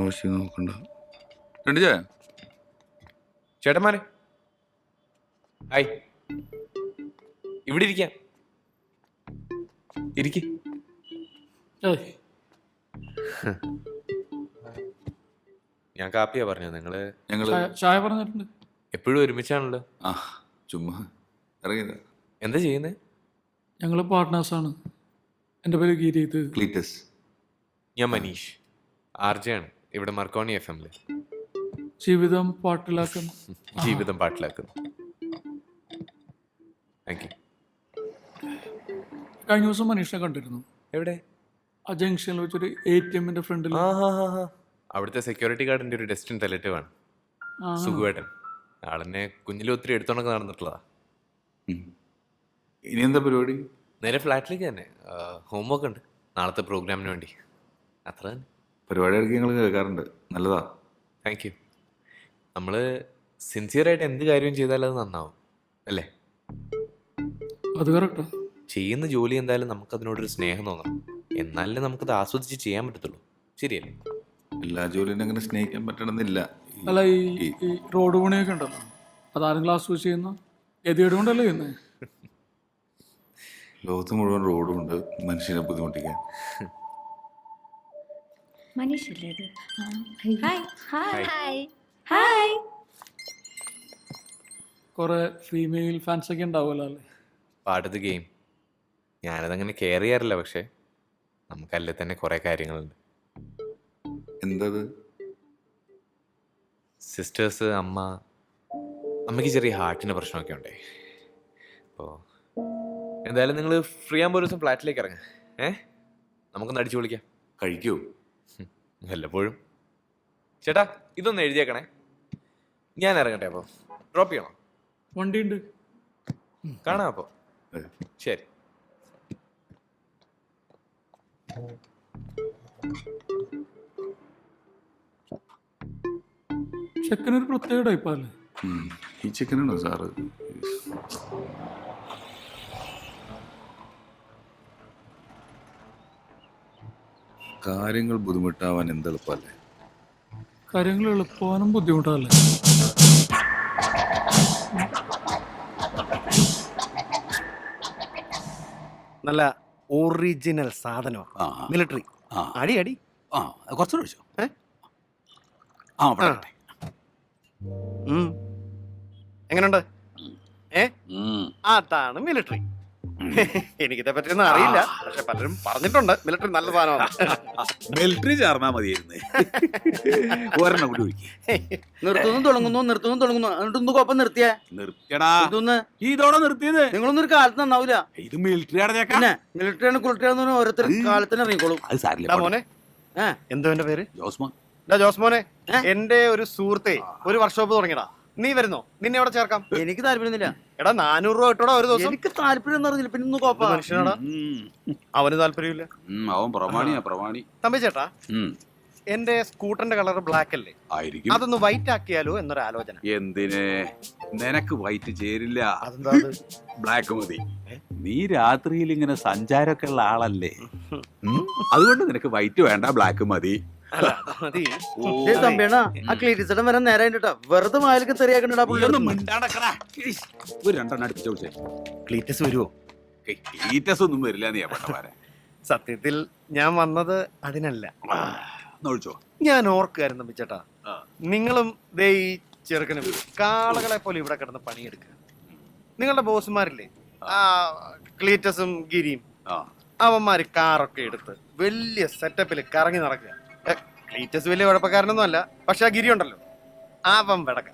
ആവശ്യം നോക്കണ്ട. രണ്ട് ചായ? ചേട്ടന്മാരെ. ഹായ്. ഇവിടെ ഇരിക്കാം. ഇരിക്ക്. ഞാൻ കാപ്പിയാ പറഞ്ഞു നിങ്ങൾ ഞങ്ങൾ ചായ- പറഞ്ഞിട്ടുണ്ട്. എപ്പോഴും ഒരുമിച്ചാണല്ലോ. ആ ചുമ്മാ. ഇറങ്ങിയത്. എന്താ ചെയ്യുന്നത് ഞങ്ങൾ ആണ്. എന്റെ പേര് ഗീരീത്. ക്ലീറ്റസ്. ഞാൻ മനീഷ്. ആർജയാണ് ആണ്. ഇവിടെ മർക്കോണി എഫ് എമ്മിൽ. ജീവിതം പാട്ടിലാക്കുന്നു. ജീവിതം പാട്ടിലാക്കുന്നു. താങ്ക് യു കഴിഞ്ഞ ദിവസം മനീഷിനെ കണ്ടിരുന്നു. എവിടെ? ആ ജംഗ്ഷനിൽ വെച്ചൊരു എ ടി എമ്മിന്റെ ഫ്രണ്ടിൽ അവിടുത്തെ സെക്യൂരിറ്റി ഗാർഡിന്റെ ഒരു ഡെസ്റ്റിൻ റിലേറ്റീവ് ആണ്. സുഖുവേട്ടൻ. ആളെന്നെ കുഞ്ഞിലും ഒത്തിരി എടുത്തോണ്ടൊക്കെ നടന്നിട്ടുള്ളതാ. ഇനി എന്താ പരിപാടി? നേരെ ഫ്ലാറ്റിലേക്ക് തന്നെ. ഹോംവർക്ക് ഉണ്ട്. നാളത്തെ പ്രോഗ്രാമിന് വേണ്ടി. അത്ര തന്നെ. പരിപാടി ഇടയ്ക്ക് ഞങ്ങൾ കേൾക്കാറുണ്ട്. നല്ലതാ. താങ്ക് യു നമ്മൾ സിൻസിയറായിട്ട് എന്ത് കാര്യം ചെയ്താലും അത് നന്നാവും. അല്ലേ? അത് കറക്റ്റാ ചെയ്യുന്ന ജോലി എന്തായാലും നമുക്ക് നമുക്കതിനോടൊരു സ്നേഹം തോന്നണം. എന്നാലേ നമുക്കത് ആസ്വദിച്ച് ചെയ്യാൻ പറ്റത്തുള്ളൂ. ശരിയല്ലേ? എല്ലാ ജോലിയും അങ്ങനെ സ്നേഹിക്കാൻ പറ്റണമെന്നില്ല. ഈ- അല്ല ഈ ഈ റോഡ് പണിയൊക്കെ ഉണ്ടല്ലോ അതാരും ക്ലാസ് വെച്ച് ചെയ്യുന്ന? ഗതികേട് കൊണ്ടല്ലേ ചെയ്യുന്നത് ലോകത്ത് മുഴുവൻ റോഡും ഉണ്ട്. മനുഷ്യനെ ബുദ്ധിമുട്ടിക്കാൻ. മനീഷല്ലേ ഇത്? ഹായ്. ഹായ്. ഹായ്. ഹായ്. കുറെ ഫീമെയിൽ ഫാൻസ് ഒക്കെ ഉണ്ടാവുമല്ലോ അല്ലേ? പാട്ടത് ഗെയിം ഞാനതങ്ങനെ കെയർ ചെയ്യാറില്ല പക്ഷേ നമുക്കല്ലേ തന്നെ കുറെ കാര്യങ്ങളുണ്ട്. എന്തത്? സിസ്റ്റേഴ്സ് അമ്മ. അമ്മയ്ക്ക് ചെറിയ ഹാർട്ടിന് പ്രശ്നമൊക്കെ ഉണ്ടേ. അപ്പോൾ എന്തായാലും നിങ്ങൾ ഫ്രീ ആകുമ്പോൾ ഒരു ദിവസം ഫ്ലാറ്റിലേക്ക് ഇറങ്ങാം. ഏ? നമുക്കൊന്ന് അടിച്ചു വിളിക്കാം കഴിക്കൂ. വല്ലപ്പോഴും. ചേട്ടാ ഇതൊന്ന് എഴുതിയേക്കണേ. ഞാൻ ഇറങ്ങട്ടെ അപ്പോൾ ഡ്രോപ്പ് ചെയ്യണോ? വണ്ടിയുണ്ട്. കാണാം അപ്പോൾ ശരി. ചെക്കനൊരു പ്രത്യേക ടൈപ്പല്ലേ ഈ ചെക്കനാണോ സാറ്? കാര്യങ്ങൾ ബുദ്ധിമുട്ടാവാൻ എന്തെളുപ്പല്ലേ കാര്യങ്ങൾ എളുപ്പമാനും ബുദ്ധിമുട്ടല്ലേ? നല്ല ഒറിജിനൽ സാധനമാണ്. ആ മിലിറ്ററി ആ. അടി അടി. ആ കുറച്ചുകൂടെ ഒഴിച്ചോ? ഏ? ആ. ഉം. എങ്ങനുണ്ട്? ഉം. അതാണ് മിലിറ്ററി എനിക്കിതെ പറ്റിയൊന്നും അറിയില്ല പക്ഷെ പലരും പറഞ്ഞിട്ടുണ്ട്. മിലിറ്ററി നല്ല സാധനമാണ്. മിലിറ്ററി ചേർന്നാ മതിയായിരുന്നു. ഒരെണ്ണം കൂടി ഒഴിക്കുക നിർത്തുന്നു തുടങ്ങുന്നു നിർത്തുന്നു തുടങ്ങുന്നു. എന്നിട്ടൊന്ന് കുഴപ്പം നിർത്തിയേ. നിർത്തിയടാ. ഇതൊന്ന് ഇതോടെ നിർത്തിയത്. നിങ്ങളൊന്നും ഒരു കാലത്ത് നന്നാവില്ല ഇത് മിലിറ്ററി പിന്നെ മിലിറ്ററിയാണ് കുളിട്ടറിയാന്ന് ഓരോരുത്തർ കാലത്തിന് ഇറങ്ങിക്കോളും. അത് സാരില്ല മോനെ. എന്തോ എന്റെ പേര്? ജോസ്മോൻ. ജോസ്മോനെ? എന്റെ ഒരു സുഹൃത്തെ ഒരു വർക്ക്ഷോപ്പ് തുടങ്ങിയടാ നീ വരുന്നോ? നിന്നെ എവിടെ ചേർക്കാം? എനിക്ക് താല്പര്യമൊന്നുമില്ല. എടാ നാനൂറ് രൂപ കിട്ടോടാ ഒരു ദിവസം. എനിക്ക് താല്പര്യം എന്ന് പറഞ്ഞില്ല. പിന്നെ കോപ്പാടാ മനുഷ്യനാടാ. അവന് താല്പര്യമില്ല. അവൻ പ്രമാണിയാ പ്രമാണി. തമ്പി ചേട്ടാ ഉം. എന്റെ സ്കൂട്ടറിന്റെ കളർ ബ്ലാക്ക് അല്ലേ? ആയിരിക്കും. അതൊന്ന് വൈറ്റ് ആക്കിയാലോ എന്നൊരു ആലോചന എന്തിന്? നിനക്ക് വൈറ്റ് ചേരില്ല. അതെന്താ അത്? ബ്ലാക്ക് മതി. നീ രാത്രിയിൽ ഇങ്ങനെ സഞ്ചാരമൊക്കെ ഉള്ള ആളല്ലേ? ഉം? അതുകൊണ്ട് നിനക്ക് വൈറ്റ് വേണ്ട ബ്ലാക്ക് മതി. ആ വരാൻ നേരം കേട്ടോ. വെറുതെ മായലേക്ക് തെറിയാക്കണ്ടാ ഒരു രണ്ടെണ്ണം അടുപ്പിച്ച് ക്ലീറ്റസ് വരുമോ ക്ലീറ്റസ് ഒന്നും വരില്ല നീ സത്യത്തിൽ ഞാൻ വന്നത് അതിനല്ല. ഞാൻ ഓർക്കായിരുന്നു തമ്പിച്ചേട്ടാ നിങ്ങളും ദേ ഈ ചെറുക്കനും കാളകളെ പോലെ ഇവിടെ കിടന്ന് പണിയെടുക്കുക. നിങ്ങളുടെ ബോസുമാരില്ലേ? ആ. ക്ലീറ്റസും ഗിരിയും. അവന്മാര് കാറൊക്കെ എടുത്ത് വലിയ സെറ്റപ്പിൽ കറങ്ങി നടക്കുക. ക്ലീറ്റസ് വലിയ കുഴപ്പക്കാരനൊന്നും അല്ല. പക്ഷെ ആ ഗിരി ഉണ്ടല്ലോ. അവൻ വിടക്ക.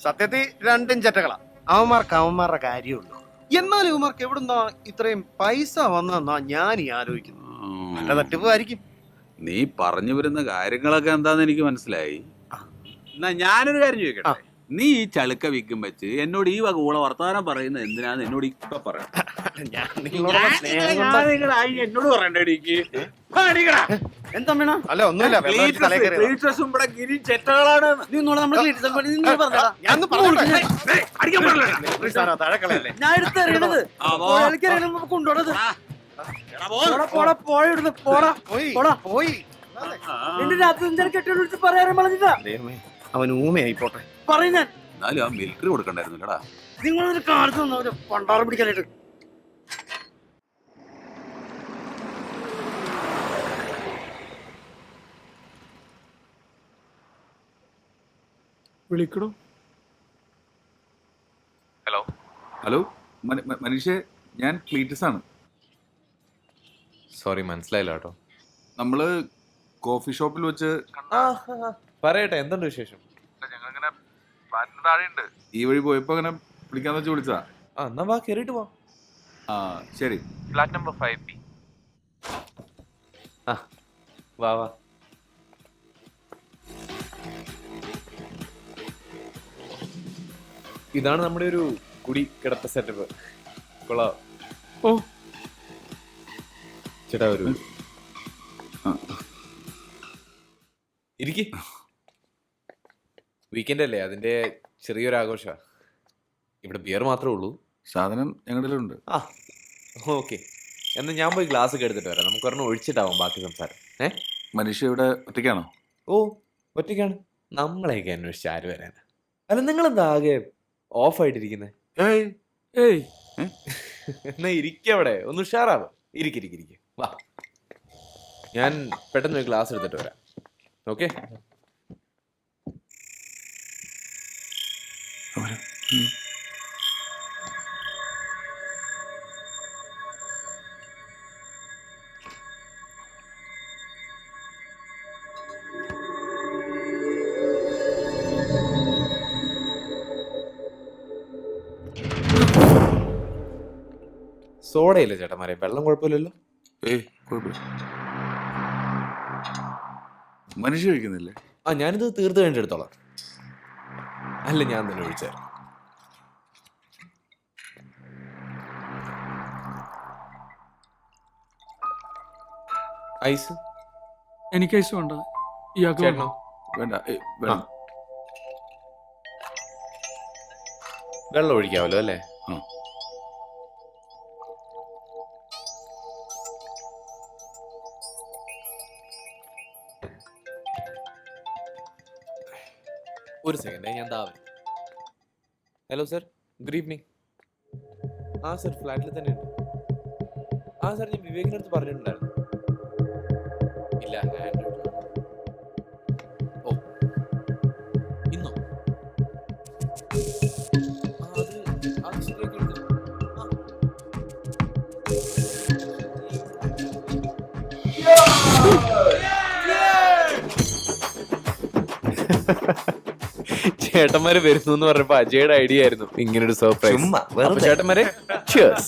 സത്യത്തിൽ രണ്ടും ചെറ്റകളാ. അവന്മാർക്ക് അവന്മാരുടെ കാര്യമുള്ളൂ എന്നാലും ഇവന്മാർക്ക് എവിടുന്നാ ഇത്രയും പൈസ വന്നതെന്നാ ഞാൻ ഈ ആലോചിക്കുന്നു ഉം. നല്ല തട്ടിപ്പായിരിക്കും നീ പറഞ്ഞു വരുന്ന കാര്യങ്ങളൊക്കെ എന്താന്ന് എനിക്ക് മനസ്സിലായി. എന്നാ ഞാനൊരു കാര്യം ചോദിക്കട്ടെ? നീ ഈ ചളുക്ക വിൽക്കും വെച്ച് എന്നോട് ഈ വക ഊള വർത്താനം പറയുന്നത് എന്തിനാന്ന് എന്നോട് ഇപ്പൊ പറയാം എന്നോട് പറയണ്ടേ എന്തമ്മേണ അല്ല ഒന്നുമില്ല. ഇവിടെ ഗിരി ചെറ്റകളാണ്. നീ ഒന്നുകൂടെ നമ്മുടെ ക്ലീറ്റിച്ചൽ പണി നീ പറഞ്ഞാ ഞാൻ. അടിക്കാൻ മിലിറ്ററി കൊണ്ടുപോണത്. പോടാ പോടാ ഇടുന്ന് പോടാ പോയി പോടാ. പോയി. നിന്റെ രാത്രി അഞ്ചര കെട്ടിയോട് വിളിച്ച് പറയാനും പറഞ്ഞിട്ടാ. അവൻ ഊമയായി പോട്ടെ പറയും ഞാൻ. എന്നാലും ആ മിൽക്കിന് കൊടുക്കണ്ടായിരുന്നല്ലടാ. നിങ്ങളൊരു കാണിച്ചു പണ്ടാറം പിടിക്കാനായിട്ട്. വിളിക്കടോ ഹലോ. ഹലോ മന- മനീഷേ ഞാൻ ക്ലീറ്റസ് ആണ് സോറി മനസ്സിലായില്ല കേട്ടോ. നമ്മൾ കോഫി ഷോപ്പിൽ വെച്ച് പറയട്ടെ എന്തുണ്ട് വിശേഷം? ഞങ്ങളിങ്ങനെ താഴെയുണ്ട്. ഈ വഴി പോയപ്പോ അങ്ങനെ വിളിക്കാന്ന് വെച്ച് വിളിച്ചതാ. ആ എന്നാ വാ കേറിട്ട് പോ ആ ശരി. Flat number five B. ആ വാ വാ. ഇതാണ് നമ്മുടെ ഒരു കുടി കിടത്ത സെറ്റപ്പ് കൊള്ളാം. ഓ. ചേട്ടാ ഒരു ആ. ഇരിക്ക്. വീക്കെൻഡ് അല്ലേ? അതിന്റെ ചെറിയൊരു ആഘോഷമാണ് ഇവിടെ ബിയർ മാത്രമേ ഉള്ളൂ. സാധനം ഞങ്ങളുടെ ഉണ്ട് ആ ഓക്കെ. എന്നാൽ ഞാൻ പോയി ഗ്ലാസ് ഒക്കെ എടുത്തിട്ട് വരാം. നമുക്ക് ഒരെണ്ണം ഒഴിച്ചിട്ടാവും ബാക്കി സംസാരം. ഏ? മനുഷ്യ ഇവിടെ ഒറ്റയ്ക്കാണോ? ഓ ഒറ്റയ്ക്കാണ്. നമ്മളെയൊക്കെ അന്വേഷിച്ച് ആര് വരാനാ? അല്ല നിങ്ങളെന്താ ആകെ ഓഫ് ആയിട്ടിരിക്കുന്നത് ഏയ്. ഏയ്. എന്നാ ഇരിക്കവിടെ ഒന്ന് ഉഷാറാവ്? ഇരിക്കിരിക്കിരിക്ക വാ. ഞാൻ പെട്ടെന്ന് ഒരു ഗ്ലാസ് എടുത്തിട്ട് വരാം. ഓക്കെ? അവർ സോഡയില്ല ചേട്ടന്മാരെ വെള്ളം കുഴപ്പമില്ലല്ലോ? ഏയ് കുഴപ്പമില്ല. മനുഷ്യ കഴിക്കുന്നില്ലേ ആ ഞാനിത് തീർത്തു കഴിഞ്ഞിട്ട് എടുത്തോളാം അല്ല ഞാൻ തന്നെ ഒഴിച്ചായിരുന്നു ഐസ്? എനിക്ക് ഐസ് വേണ്ട. ഇയാൾക്ക് ചേട്ടനോ? വേണ്ട ഏയ് വേണ്ട. വെള്ളം ഒഴിക്കാമല്ലോ അല്ലേ? ആ. ഒരു സെക്കൻഡ് ഞാൻ താവ ഹലോ സർ ഗുഡ് ഈവനിങ് ആ സർ ഫ്ലാറ്റിൽ തന്നെ ഉണ്ട്. ആ സർ ഞാൻ വിവേകിന്റെ അടുത്ത് പറഞ്ഞിട്ടുണ്ടായിരുന്നു. ഇല്ല ഹാൻഡ് ഓ. ഇന്നോ? ആ, അത് അത് ശരിയാക്കി എടുത്തു ആ. ചേട്ടന്മാര് വരുന്നു എന്ന് പറഞ്ഞപ്പോ അജയുടെ ഐഡിയ ആയിരുന്നു. ഇങ്ങനൊരു സർപ്രൈസ് ചേട്ടന്മാരെ cheers.